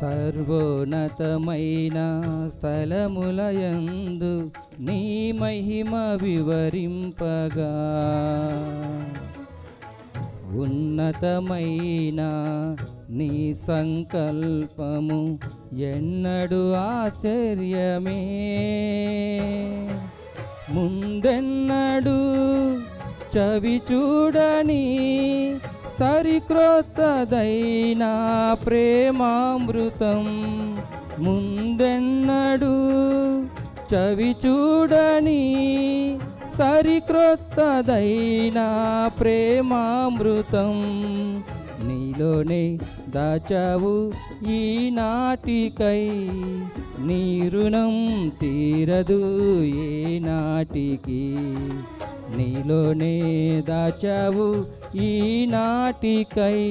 సర్వోన్నతమైన స్థలములయందు నీ మహిమ వివరింపగా. ఉన్నతమైన నీ సంకల్పము ఎన్నడు ఆశ్చర్యమే. ముందెన్నడు చవి చూడని సరిక్రొత్తదైన ప్రేమామృతం ముందెన్నడు చవి చూడని సరిక్రొత్తదైన ప్రేమామృతం నీలోనే దాచావు ఈనాటికై నీ రుణం తీరదు ఏ నాటికి. నీలోనే దాచావు ఈనాటికై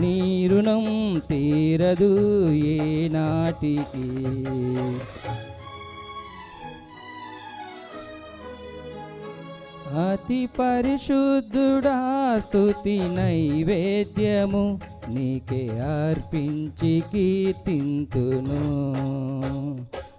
నీ రుణం తీరదు ఏ నాటికి. అతి పరిశుద్ధుడా స్తుతి నైవేద్యము నీకే అర్పించి కీర్తింతును.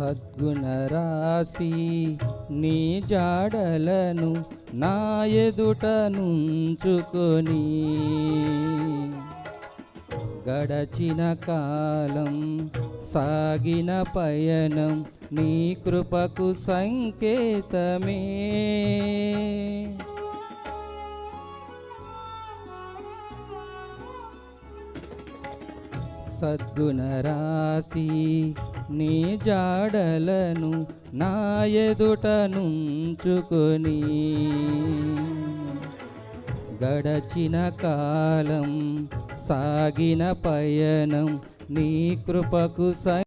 సద్గుణ రాశి నీ జాడలను నా ఎదుట నుంచుకొని గడచిన కాలం సాగిన పయనం నీ కృపకు సంకేతమే. సద్గుణరాశి నీ జాడలను నా ఎదుట నుంచుకొని. గడచిన కాలం సాగిన పయనం నీ కృపకు స